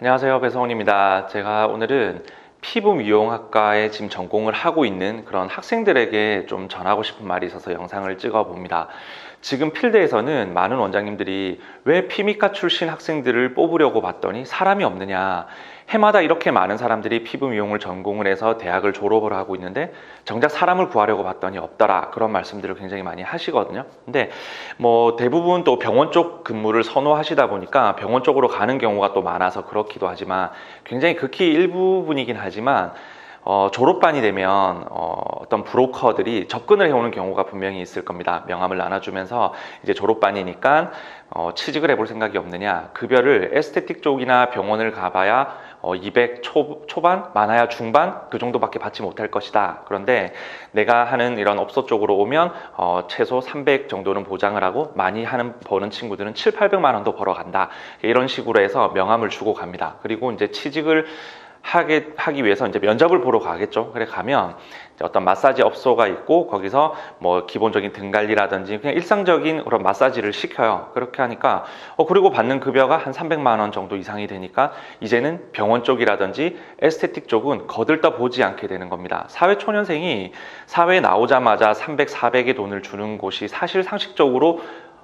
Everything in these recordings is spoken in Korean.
안녕하세요. 배성훈입니다. 제가 오늘은 피부 미용학과에 지금 전공을 하고 있는 그런 학생들에게 좀 전하고 싶은 말이 있어서 영상을 찍어 봅니다. 지금 필드에서는 많은 원장님들이 왜 피미과 출신 학생들을 뽑으려고 봤더니 사람이 없느냐. 해마다 이렇게 많은 사람들이 피부 미용을 전공을 해서 대학을 졸업을 하고 있는데 정작 사람을 구하려고 봤더니 없더라. 그런 말씀들을 굉장히 많이 하시거든요. 근데 뭐 대부분 또 병원 쪽 근무를 선호하시다 보니까 병원 쪽으로 가는 경우가 또 많아서 그렇기도 하지만 굉장히 극히 일부분이긴 하지만 어, 졸업반이 되면 어, 어떤 브로커들이 접근을 해오는 경우가 분명히 있을 겁니다. 명함을 나눠주면서 이제 졸업반이니까 어, 취직을 해볼 생각이 없느냐. 급여를 에스테틱 쪽이나 병원을 가봐야 어, 200 초, 초반, 많아야 중반 그 정도밖에 받지 못할 것이다. 그런데 내가 하는 이런 업소 쪽으로 오면 어, 최소 300 정도는 보장을 하고 많이 하는 버는 친구들은 7, 800만 원도 벌어간다. 이런 식으로 해서 명함을 주고 갑니다. 그리고 이제 취직을 하게 하기 위해서 이제 면접을 보러 가겠죠. 그래 가면 어떤 마사지 업소가 있고 거기서 뭐 기본적인 등 관리라든지 그냥 일상적인 그런 마사지를 시켜요. 그렇게 하니까 어 그리고 받는 급여가 한 300만 원 정도 이상이 되니까 이제는 병원 쪽이라든지 에스테틱 쪽은 거들떠 보지 않게 되는 겁니다. 사회 초년생이 사회에 나오자마자 300, 400의 돈을 주는 곳이 사실 상식적으로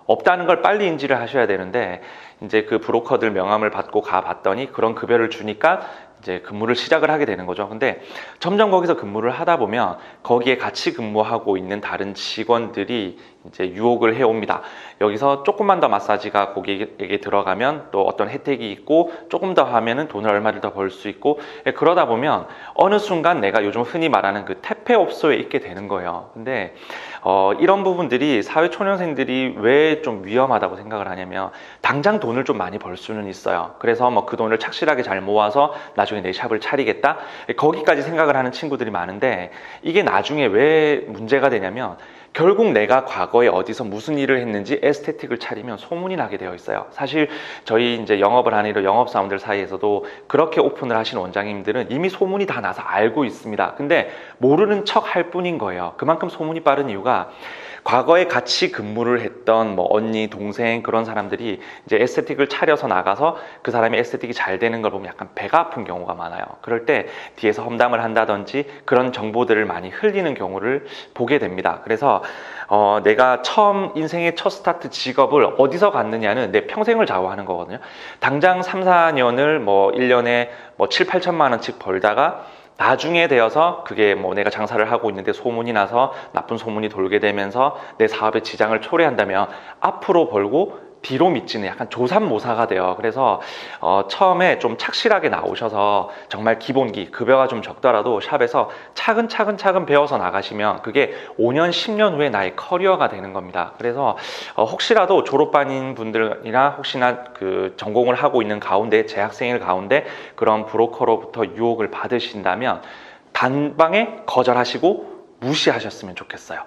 없다는 걸 빨리 인지를 하셔야 되는데 이제 그 브로커들 명함을 받고 가 봤더니 그런 급여를 주니까 이제 근무를 시작을 하게 되는 거죠. 근데 점점 거기서 근무를 하다 보면 거기에 같이 근무하고 있는 다른 직원들이 이제 유혹을 해옵니다. 여기서 조금만 더 마사지가 고객에게 들어가면 또 어떤 혜택이 있고 조금 더 하면은 돈을 얼마를 더 벌 수 있고 예, 그러다 보면 어느 순간 내가 요즘 흔히 말하는 그 태페 업소에 있게 되는 거예요. 근데 어, 이런 부분들이 사회 초년생들이 왜 좀 위험하다고 생각을 하냐면 당장 돈을 좀 많이 벌 수는 있어요. 그래서 뭐 그 돈을 착실하게 잘 모아서 나중에 내 샵을 차리겠다. 거기까지 생각을 하는 친구들이 많은데 이게 나중에 왜 문제가 되냐면 결국 내가 과거에 어디서 무슨 일을 했는지 에스테틱을 차리면 소문이 나게 되어 있어요. 사실 저희 이제 영업을 하는 이런 영업사원들 사이에서도 그렇게 오픈을 하신 원장님들은 이미 소문이 다 나서 알고 있습니다. 근데 모르는 척 할 뿐인 거예요. 그만큼 소문이 빠른 이유가 과거에 같이 근무를 했던 뭐 언니, 동생 그런 사람들이 이제 에스테틱을 차려서 나가서 그 사람이 에스테틱이 잘 되는 걸 보면 약간 배가 아픈 경우가 많아요. 그럴 때 뒤에서 험담을 한다든지 그런 정보들을 많이 흘리는 경우를 보게 됩니다. 그래서 어, 내가 처음 인생의 첫 스타트 직업을 어디서 갔느냐는 내 평생을 좌우하는 거거든요. 당장 3, 4년을 뭐 1년에 뭐 7, 8천만 원씩 벌다가 나중에 되어서 그게 뭐 내가 장사를 하고 있는데 소문이 나서 나쁜 소문이 돌게 되면서 내 사업에 지장을 초래한다면 앞으로 벌고 뒤로 미치는 약간 조삼모사가 돼요. 그래서 어, 처음에 좀 착실하게 나오셔서 정말 기본기 급여가 좀 적더라도 샵에서 차근차근 차근 배워서 나가시면 그게 5년 10년 후에 나의 커리어가 되는 겁니다. 그래서 어, 혹시라도 졸업반인 분들이나 혹시나 그 전공을 하고 있는 가운데 재학생일 가운데 그런 브로커로부터 유혹을 받으신다면 단방에 거절하시고 무시하셨으면 좋겠어요.